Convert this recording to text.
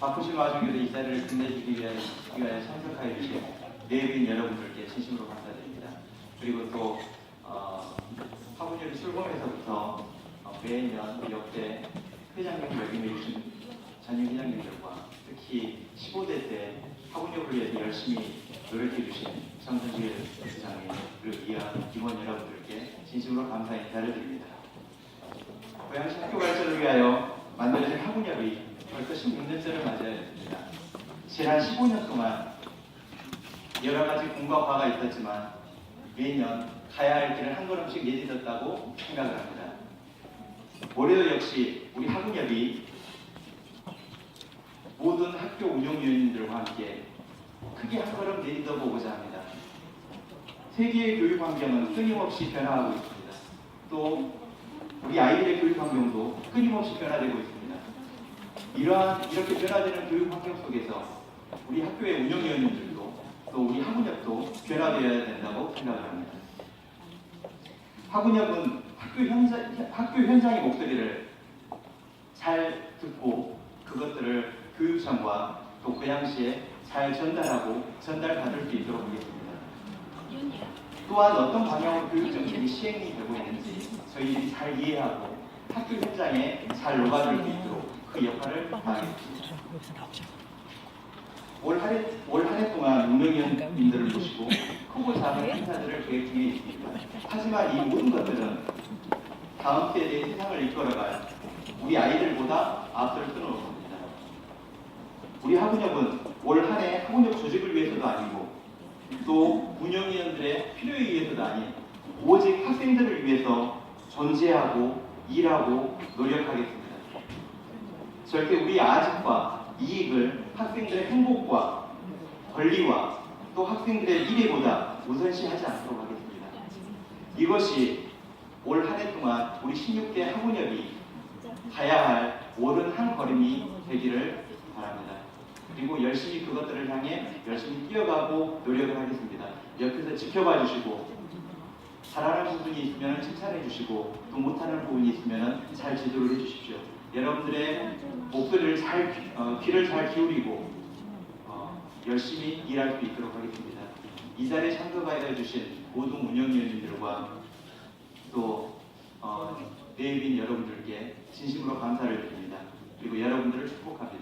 바쁘신 와중에도 이 자리를 끝내주기 위하여, 위하여 참석하여 주신 내빈 여러분들께 진심으로 감사드립니다. 그리고 또 어, 화분여비 출범에서부터 어, 매년 역대 회장님 역임해 주신 전임 회장님들과 특히 15대 때 화분여비를 위해서 열심히 노력해 주신 정선길 부장님을 위한 임원 여러분들께 진심으로 감사 인사를 드립니다. 고양시 학교 발전을 위하여 만들어진 학문협이 벌써 16년째를 맞이하여 있습니다. 지난 15년 동안 여러 가지 공과 과가 있었지만 매년 가야 할 길을 한 걸음씩 내딛었다고 생각을 합니다. 올해도 역시 우리 학문협이 모든 학교 운영위원님들과 함께 크게 한 걸음 내딛어 보고자 합니다. 세계의 교육 환경은 끊임없이 변화하고 있습니다. 또 우리 아이들의 교육 환경도 끊임없이 변화되고 있습니다. 이러한 이렇게 변화되는 교육 환경 속에서 우리 학교의 운영위원님들도 또 우리 학문협도 변화되어야 된다고 생각을 합니다. 학문협은 학교 현장, 학교 현장의 목소리를 잘 듣고 그것들을 교육청과 또 고양시에 잘 전달하고 전달받을 수 있도록 하겠습니다. 또한 어떤 방향으로 교육 정책이 시행이 되고 있는지 저희들이 잘 이해하고 학교 현장에 잘 녹아들 수 있도록 그 역할을 다하겠습니다. 올 한 해 동안 운명위원님들을 모시고 크고 작은 행사들을 계획 중에 있습니다. 하지만 이 모든 것들은 다음 세대의 세상을 이끌어갈 우리 아이들보다 앞서를 끊어놓을 겁니다. 우리 학문협은 올 한 해 학문협 조직을 위해서도 아니고 또 운영위원들의 필요에 의해서도 아닌 오직 학생들을 위해서 존재하고 일하고 노력하겠습니다. 절대 우리 아직과 이익을 학생들의 행복과 권리와 또 학생들의 미래보다 우선시하지 않도록 하겠습니다. 이것이 올 한 해 동안 우리 16대 학문협이 가야 할 옳은 한 걸음이 되기를 바랍니다. 그리고 열심히 그것들을 향해 열심히 뛰어가고 노력을 하겠습니다. 옆에서 지켜봐 주시고 잘하는 부분이 있으면 칭찬해 주시고 또 못하는 부분이 있으면 잘 지도를 해 주십시오. 여러분들의 목소리를 잘 귀- 어, 귀를 잘 기울이고 어, 열심히 일할 수 있도록 하겠습니다. 이 자리에 참석하여 주신 모든 운영위원님들과 또 어, 내빈 여러분들께 진심으로 감사를 드립니다. 그리고 여러분들을 축복합니다.